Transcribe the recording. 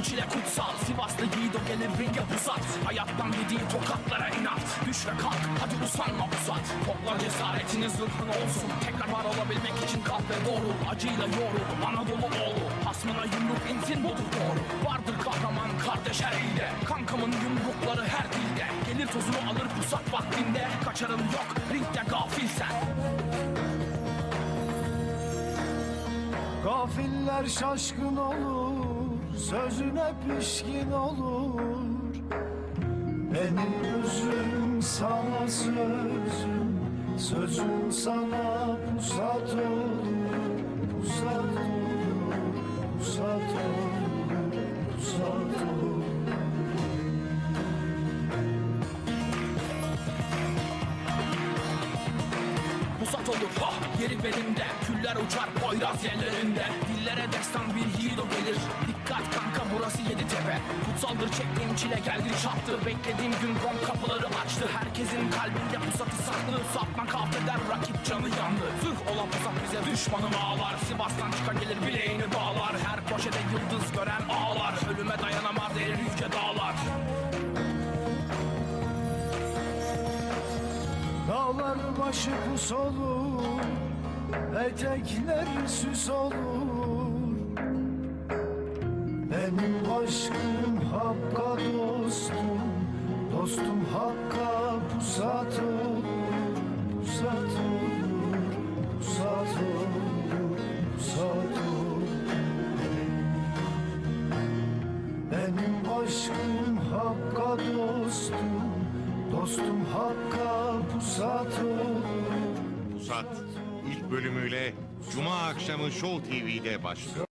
bile kutsal. Sivaslı yiğit o gelir ringe pusat Hayattan dediği tokatlara inat. Düş ve kalk hadi usanma pusat Topla cesaretini zırhın olsun. Tekrar var olabilmek için kalk ve doğru. Acıyla yoğrul Anadolu oğlu. Hasmına yumruk insin budur doğru. Vardır kahraman kardeş her ilde. Kankamın yumrukları her dilde. Gelir tozunu alır pusat vaktinde. Kaçarın yok ringde gafilsen Gafiller şaşkın olur, sözüne pişkin olur. Benim özüm sana sözüm, sözüm sana pusat olur, Pusat olur. Ha! Yeri belimde Küller uçar Poyraz yerlerinde. Dillere destan bir yiğit gelir. Dikkat kanka burası yedi tepe. Kutsaldır çektiğim çile geldi çattı. Beklediğim gün rom kapıları açtı. Herkesin kalbinde pusatı saklı. Satma eder rakip canı yandı. Zırh olan pusat bize. Düşmanı bağlar Sivas'tan Dağlar başı pus olur, etekler süs olur. Benim aşkım Hakk'a dostum, dostum Hakk'a pusat olur, pusat olur, pusat olur, pusat olur. Benim aşkım Hakk'a dostum, dostum Hakk'a pusat ilk bölümüyle Cuma akşamı Show TV'de başlıyor.